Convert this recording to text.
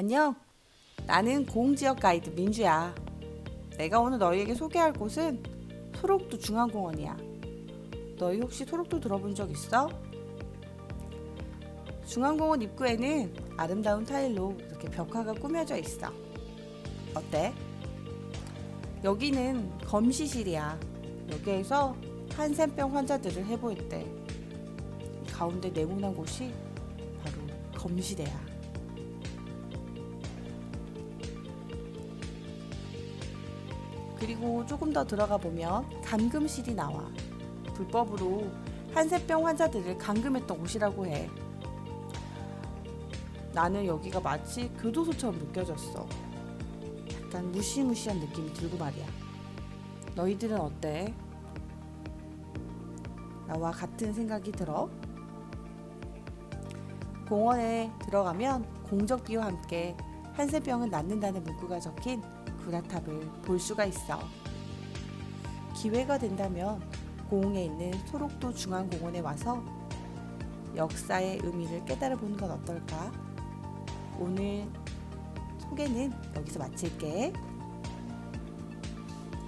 안녕. 나는 고흥지역 가이드 민주야. 내가 오늘 너희에게 소개할 곳은 소록도 중앙공원이야. 너희 혹시 소록도 들어본 적 있어? 중앙공원 입구에는 아름다운 타일로 이렇게 벽화가 꾸며져 있어. 어때? 여기는 검시실이야. 여기에서 한센병 환자들을 때 가운데 네모난 곳이 바로 검시대야. 그리고 조금 더 들어가 보면 감금실이 나와. 불법으로 한센병 환자들을 감금했던 곳이라고 해. 나는 여기가 마치 교도소처럼 느껴졌어. 약간 무시무시한 느낌이 들고 말이야. 너희들은 어때? 나와 같은 생각이 들어? 공원에 들어가면 공적비와 함께 한센병은 낫는다는 문구가 적힌 구라탑을 볼 수가 있어. 기회가 된다면 고흥에 있는 소록도 중앙공원에 와서 역사의 의미를 깨달아 보는 건 어떨까? 오늘 소개는 여기서 마칠게.